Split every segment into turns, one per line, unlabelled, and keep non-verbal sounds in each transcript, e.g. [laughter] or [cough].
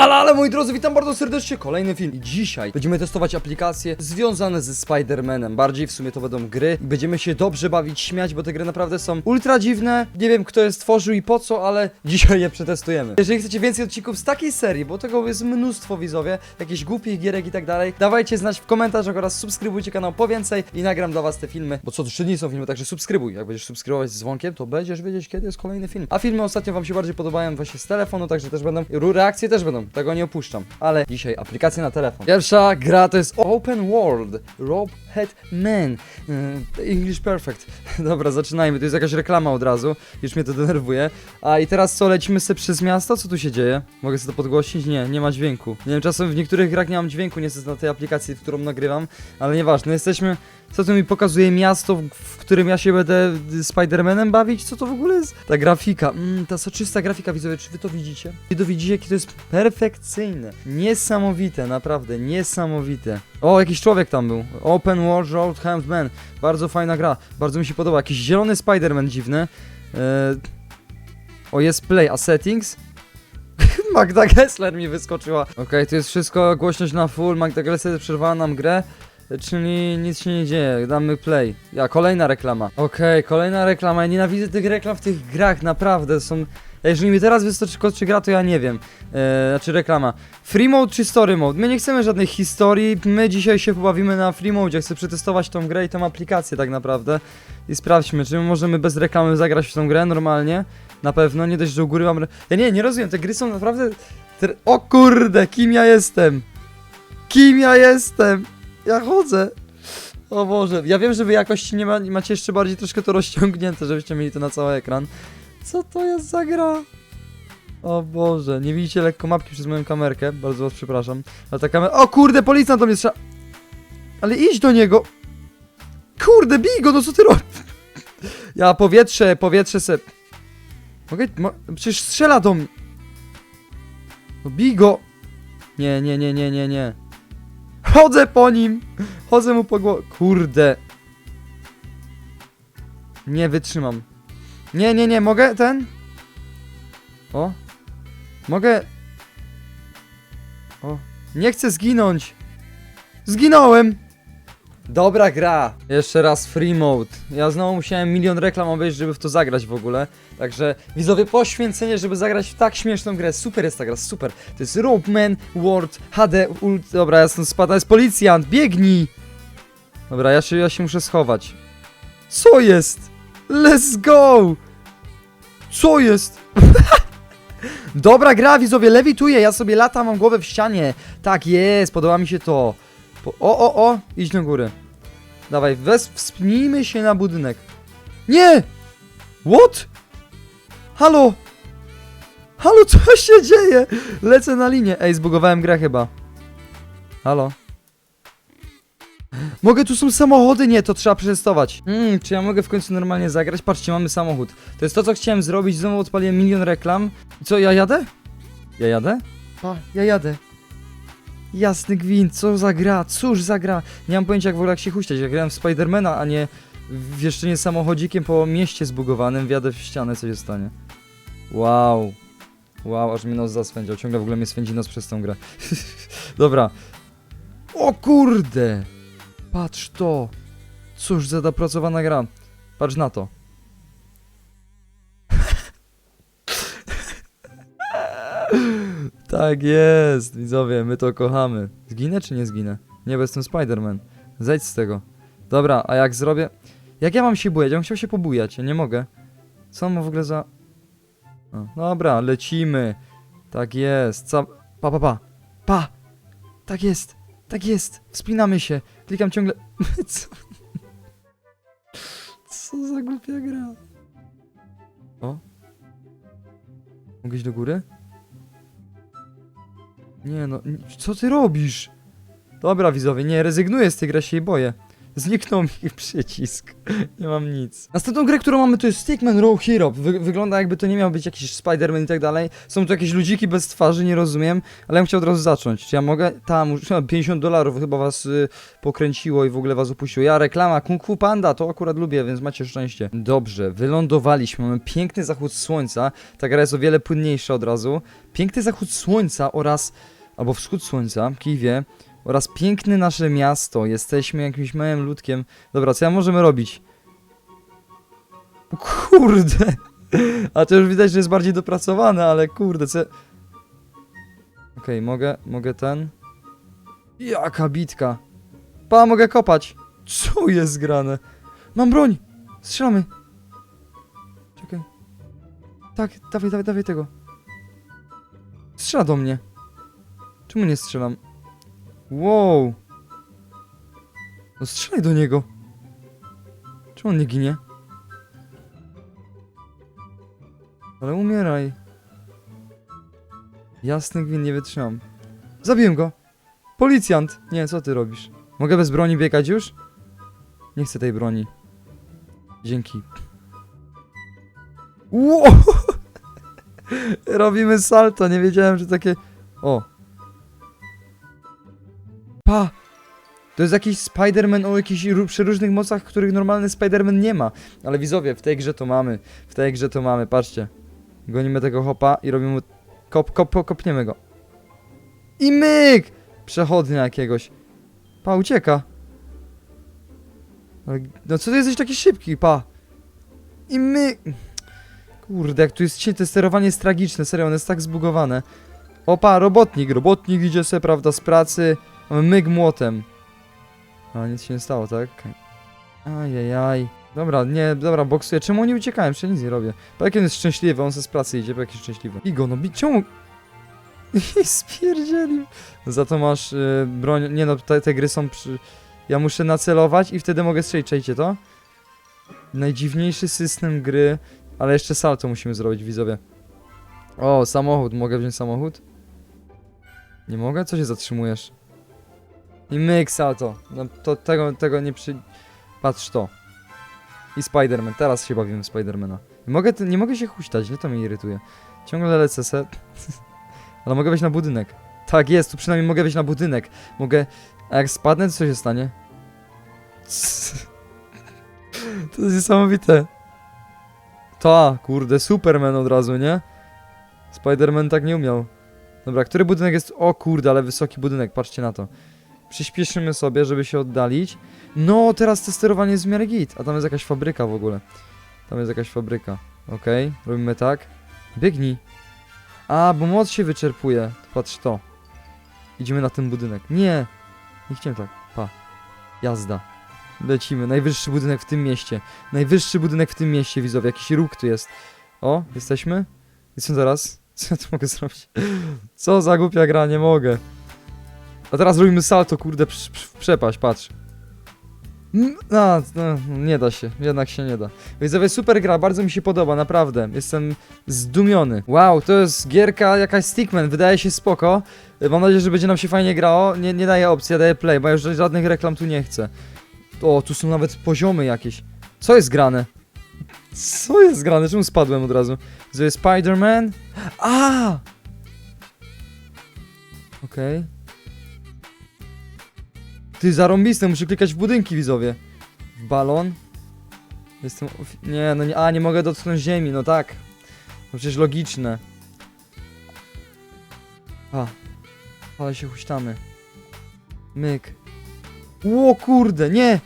Ale, ale moi drodzy, witam bardzo serdecznie, kolejny film. Dzisiaj będziemy testować aplikacje związane ze Spider-Manem, bardziej w sumie to będą gry. I będziemy się dobrze bawić, śmiać, bo te gry naprawdę są ultra dziwne, nie wiem kto je stworzył i po co, ale dzisiaj je przetestujemy. Jeżeli chcecie więcej odcinków z takiej serii, bo tego jest mnóstwo widzowie, jakichś głupich gierek i tak dalej, dawajcie znać w komentarzach oraz subskrybujcie kanał po więcej i nagram dla was te filmy, bo co trzy dni są filmy, także subskrybuj, jak będziesz subskrybować z dzwonkiem, to będziesz wiedzieć kiedy jest kolejny film. A filmy ostatnio wam się bardziej podobają właśnie z telefonu, także też będą, reakcje też będą, tego nie opuszczam, ale dzisiaj aplikacje na telefon. Pierwsza gra to jest Open World, Rob Head Man, Yy, English Perfect. [laughs] Dobra, zaczynajmy, to jest jakaś reklama od razu, już mnie to denerwuje. A i teraz co, lecimy sobie przez miasto? Co tu się dzieje? Mogę sobie to podgłosić? Nie, nie ma dźwięku. Nie wiem, czasem w niektórych grach nie mam dźwięku niestety na tej aplikacji, w którą nagrywam, ale nieważne, jesteśmy... Co tu mi pokazuje miasto, w, którym ja się będę Spidermanem bawić? Co to w ogóle jest? Ta grafika, mm, ta soczysta grafika, widzowie, czy wy to widzicie? Wy to widzicie, jakie to jest perfekcyjne. Niesamowite, naprawdę, niesamowite. O, jakiś człowiek tam był. Open World Road Handman. Bardzo fajna gra, bardzo mi się podoba. Jakiś zielony Spiderman dziwny. Eee... O, jest play, a settings? [laughs] Magda Gessler mi wyskoczyła. Okej, tu jest wszystko, głośność na full, Magda Gessler przerwała nam grę. Czyli nic się nie dzieje, damy play. Ja, kolejna reklama. Okej, kolejna reklama. Ja nienawidzę tych reklam w tych grach, naprawdę. Są. Jeżeli mi teraz wyskoczy gra, to ja nie wiem. Eee, znaczy reklama. Free mode czy story mode? My nie chcemy żadnej historii. My dzisiaj się pobawimy na free mode. Chcę przetestować tą grę i tą aplikację tak naprawdę. I sprawdźmy, czy my możemy bez reklamy zagrać w tą grę normalnie. Na pewno, nie dość, że u góry mam. Ja nie, nie rozumiem, te gry są naprawdę. O kurde, kim ja jestem? Kim ja jestem? Ja chodzę. O Boże, ja wiem, że wy jakoś nie, ma, nie macie jeszcze bardziej troszkę to rozciągnięte, żebyście mieli to na cały ekran. Co to jest za gra? O Boże, nie widzicie lekko mapki przez moją kamerkę, bardzo was przepraszam. Ale ta kamera... O kurde, policjant do mnie strzela... Ale idź do niego! Kurde, bij go, no co ty robisz? Ja powietrze, powietrze se... Mogę... Mo... Przecież strzela do mnie! No bij go! Nie, nie, nie, nie, nie, nie. Chodzę po nim! Chodzę mu po głowie. Kurde. Nie wytrzymam. Nie, nie, nie, mogę ten? O. Mogę. O. Nie chcę zginąć. Zginąłem! Dobra gra. Jeszcze raz free mode. Ja znowu musiałem milion reklam obejrzeć, żeby w to zagrać w ogóle. Także widzowie, poświęcenie, żeby zagrać w tak śmieszną grę. Super jest ta gra, super. To jest Ropeman World HD Ult... Dobra, ja stąd spadam. jest policjant, biegnij! Dobra, ja się, ja się muszę schować. Co jest? Let's go! Co jest? [laughs] Dobra gra, widzowie, lewituję, ja sobie latam, mam głowę w ścianie. Tak jest, podoba mi się to. Po, o, o, o, idź do góry. Dawaj, wes, wspnijmy się na budynek. Nie! What? Halo? Halo, co się dzieje? Lecę na linię. Ej, zbugowałem grę chyba. Halo? Mogę, tu są samochody? Nie, to trzeba przetestować. Hmm, czy ja mogę w końcu normalnie zagrać? Patrzcie, mamy samochód. To jest to, co chciałem zrobić. Znowu odpaliłem milion reklam. I Co, ja jadę? Ja jadę? Pa, ja jadę. Jasny gwint, co za gra, cóż za gra. Nie mam pojęcia jak w ogóle jak się huśtać. Ja grałem w Spidermana, a nie w jeszcze nie samochodzikiem po mieście zbugowanym, wjadę w ścianę, co się stanie. Wow. Wow, aż mi nos zaswędział. Ciągle w ogóle mnie swędzi nos przez tą grę. [laughs] Dobra. O kurde! Patrz to! Cóż za dopracowana gra. Patrz na to. tak jest, widzowie, my to kochamy. Zginę czy nie zginę? Nie, bo jestem Spider-Man. Zejdź z tego. Dobra, a jak zrobię... Jak ja mam się bujać? Ja bym chciał się pobujać, ja nie mogę. Co on ma w ogóle za... Dobra, lecimy. Tak jest. Co... Pa, pa, pa. Pa! Tak jest. Tak jest. Wspinamy się. Klikam ciągle... [laughs] Co? Co za głupia gra. O. Mogę iść do góry? Nie no, co ty robisz? Dobra widzowie, nie, rezygnuję z tej gry, się jej boję. Zniknął mi [laughs] przycisk. Nie mam nic. Następną grę, którą mamy to jest Stickman Row Hero. Wy wygląda jakby to nie miał być jakiś Spider-Man i tak dalej. Są tu jakieś ludziki bez twarzy, nie rozumiem, ale ja bym chciał od razu zacząć. Czy ja mogę? Tam, muszę- 50 dolarów chyba was y, pokręciło i w ogóle was opuściło. Ja reklama Kung Fu Panda, to akurat lubię, więc macie szczęście. Dobrze, wylądowaliśmy, mamy piękny zachód słońca. Ta gra jest o wiele płynniejsza od razu. Piękny zachód słońca oraz, albo wschód słońca, Kiwie. Oraz piękne nasze miasto. Jesteśmy jakimś małym ludkiem. Dobra, co ja możemy robić? Kurde! [laughs] A to już widać, że jest bardziej dopracowane, ale kurde, co... Okej, mogę, mogę ten... Jaka bitka! Pa, mogę kopać! Co jest grane? Mam broń! Strzelamy! Czekaj. Tak, dawaj, dawaj, dawaj tego. Strzela do mnie. Czemu nie strzelam? Wow! No strzelaj do niego! Czemu on nie ginie? Ale umieraj. Jasny gwint, nie wytrzymam. Zabiłem go! Policjant! Nie, co ty robisz? Mogę bez broni biegać już? Nie chcę tej broni. Dzięki. Wow! [laughs] Robimy salto, nie wiedziałem, że takie... O! Pa! To jest jakiś Spider-Man o jakichś ró- przeróżnych mocach, których normalny Spider-Man nie ma. Ale widzowie, w tej grze to mamy. W tej grze to mamy, patrzcie. Gonimy tego hopa i robimy. Kop, kop, kopniemy go. I myk! Przechodnia jakiegoś. Pa, ucieka. No co ty jesteś taki szybki, pa. I myk... Kurde, jak tu jest cię, to sterowanie jest tragiczne, serio, ono jest tak zbugowane. Opa, robotnik, robotnik idzie se, prawda, z pracy. Myk młotem. A, nic się nie stało, tak? Ajajaj. Dobra, nie, dobra, boksuję. Czemu oni uciekają? Przecież nic nie robię. On jest szczęśliwy, on se z pracy idzie, po jakie szczęśliwy. Igo, no bi- czemu... [laughs] I spierdzielił. Za to masz y, broń... Nie no, te, te gry są przy... Ja muszę nacelować i wtedy mogę strzelić, czajcie to? Najdziwniejszy system gry, ale jeszcze salto musimy zrobić, widzowie. O, samochód, mogę wziąć samochód? Nie mogę? Co się zatrzymujesz? I myk salto. No to tego, tego nie przy... Patrz to. I Spider-Man. Teraz się bawimy Spidermana. Nie mogę, nie mogę się huśtać, nie to mnie irytuje. Ciągle lecę se. [laughs] Ale mogę wejść na budynek. Tak jest, tu przynajmniej mogę wejść na budynek. Mogę... A jak spadnę, to co się stanie? [laughs] To jest niesamowite. Ta, kurde, Superman od razu, nie? Spider-Man tak nie umiał. Dobra, który budynek jest... O kurde, ale wysoki budynek, patrzcie na to. Przyspieszymy sobie, żeby się oddalić. No, teraz to sterowanie jest w miarę git. A tam jest jakaś fabryka w ogóle. Tam jest jakaś fabryka. Okej, robimy tak. Biegnij. A, bo moc się wyczerpuje. Patrz to. Idziemy na ten budynek. Nie! Nie chciałem tak. Pa. Jazda. Lecimy. Najwyższy budynek w tym mieście. Najwyższy budynek w tym mieście, widzowie. Jakiś róg tu jest. O, jesteśmy? Co teraz? [laughs] Co ja tu mogę zrobić? Co za głupia gra, nie mogę. A teraz robimy salto, kurde, prz- przepaść, patrz. A, no, nie da się, jednak się nie da. Widzowie, super gra, bardzo mi się podoba, naprawdę. Jestem zdumiony. Wow, to jest gierka jakaś Stickman, wydaje się spoko. Mam nadzieję, że będzie nam się fajnie grało. Nie, nie daję opcji, ja daję play, bo ja już żadnych reklam tu nie chcę. O, tu są nawet poziomy jakieś. Co jest grane? Co jest grane? Czemu spadłem od razu? Jest Spider-Man? A! Okej. Ty, zarąbiste, muszę klikać w budynki, widzowie. W balon. Jestem... Nie, no nie... A, nie mogę dotknąć ziemi, no tak. To przecież logiczne. A. Ale się huśtamy. Myk. Ło, kurde, nie!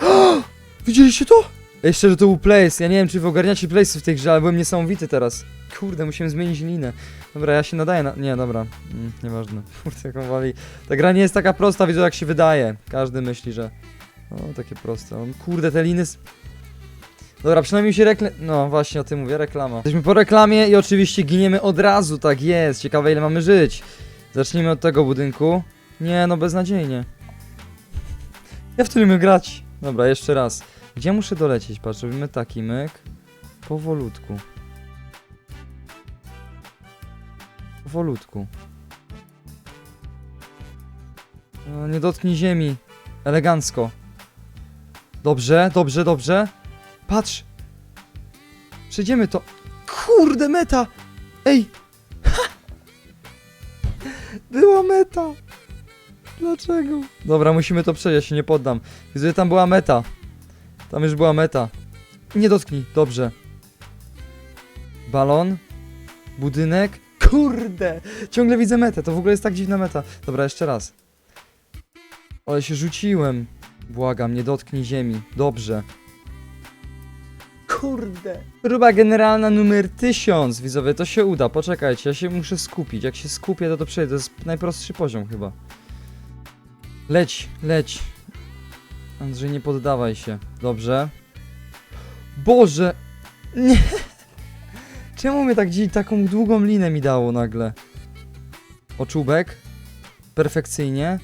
[gasps] Widzieliście to? Ej, szczerze, to był place. Ja nie wiem, czy wy ogarniacie place w tej grze, ale byłem niesamowity teraz. Kurde, musimy zmienić linę. Dobra, ja się nadaję na... Nie, dobra. Mm, nieważne. [laughs] Kurde, jak on wali. Ta gra nie jest taka prosta, widzę jak się wydaje. Każdy myśli, że... O, takie proste. Kurde, te liny... Dobra, przynajmniej się rekla... No, właśnie o tym mówię, reklama. Jesteśmy po reklamie i oczywiście giniemy od razu, tak jest. Ciekawe ile mamy żyć. Zacznijmy od tego budynku. Nie, no beznadziejnie. Ja w umiem grać. Dobra, jeszcze raz. Gdzie muszę dolecieć? Patrz, robimy taki myk. Powolutku. Powolutku. O, nie dotknij ziemi. Elegancko. Dobrze, dobrze, dobrze. Patrz. Przejdziemy to. Kurde, meta! Ej! [laughs] Była meta! Dlaczego? Dobra, musimy to przejść, ja się nie poddam. Że tam była meta. Tam już była meta. Nie dotknij, dobrze. Balon. Budynek. Kurde! Ciągle widzę metę, to w ogóle jest tak dziwna meta. Dobra, jeszcze raz. Ale się rzuciłem. Błagam, nie dotknij ziemi. Dobrze. Kurde. Próba generalna numer 1000, widzowie, to się uda. Poczekajcie, ja się muszę skupić. Jak się skupię, to to przejdę. To jest najprostszy poziom chyba. Leć, leć. Andrzej, nie poddawaj się. Dobrze. Boże! Nie! [laughs] Czemu mnie tak dzi- taką długą linę mi dało nagle? Oczubek. Perfekcyjnie.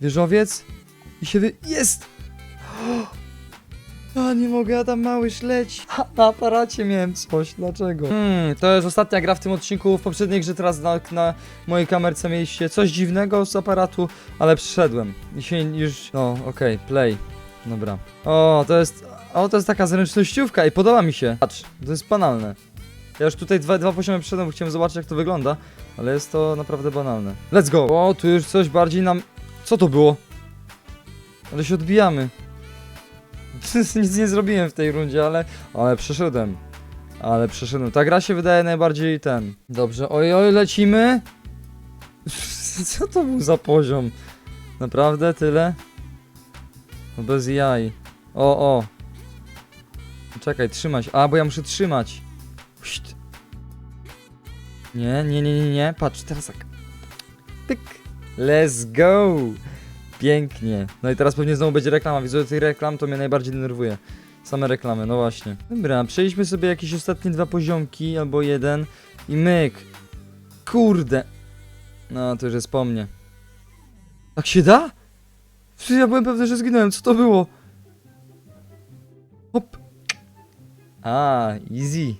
Wieżowiec. I się wy... Jest! A nie mogę, a tam mały śledź. Ha, na aparacie miałem coś, dlaczego? Hmm, to jest ostatnia gra w tym odcinku. W poprzedniej grze teraz na, na mojej kamerce mieliście coś dziwnego z aparatu, ale przyszedłem. I się już... No, okej, play. Dobra. O, to jest... O, to jest taka zręcznościówka i podoba mi się. Patrz, to jest banalne. Ja już tutaj dwa, dwa poziomy przyszedłem, bo chciałem zobaczyć jak to wygląda, ale jest to naprawdę banalne. Let's go! O, tu już coś bardziej nam... Co to było? Ale się odbijamy. [laughs] Nic nie zrobiłem w tej rundzie, ale... Ale przeszedłem. Ale przeszedłem. Ta gra się wydaje najbardziej ten... Dobrze, oj, oj, lecimy. [laughs] Co to był za poziom? Naprawdę tyle? No bez jaj. O, o. Czekaj, trzymać. A, bo ja muszę trzymać. Pszt. Nie, nie, nie, nie, nie. Patrz, teraz tak. Pyk. Let's go. Pięknie. No i teraz pewnie znowu będzie reklama. Widzę, tych reklam to mnie najbardziej denerwuje. Same reklamy, no właśnie. Dobra, przejdźmy sobie jakieś ostatnie dwa poziomki, albo jeden. I myk. Kurde. No, to już jest po mnie. Tak się da? Przecież ja byłem pewny, że zginąłem. Co to było? Hop. A, easy.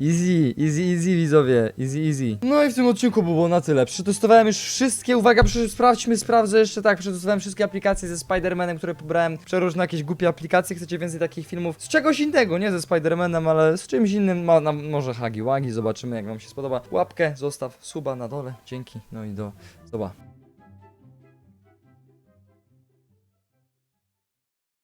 Easy, easy, easy widzowie, easy, easy. No i w tym odcinku było na tyle. Przetestowałem już wszystkie, uwaga, sprawdźmy, sprawdzę jeszcze tak, przetestowałem wszystkie aplikacje ze Spider-Manem, które pobrałem, przeróżne jakieś głupie aplikacje, chcecie więcej takich filmów z czegoś innego, nie ze Spider-Manem, ale z czymś innym, ma, na, może hagi wagi, zobaczymy jak wam się spodoba. Łapkę zostaw, suba na dole, dzięki, no i do, zoba.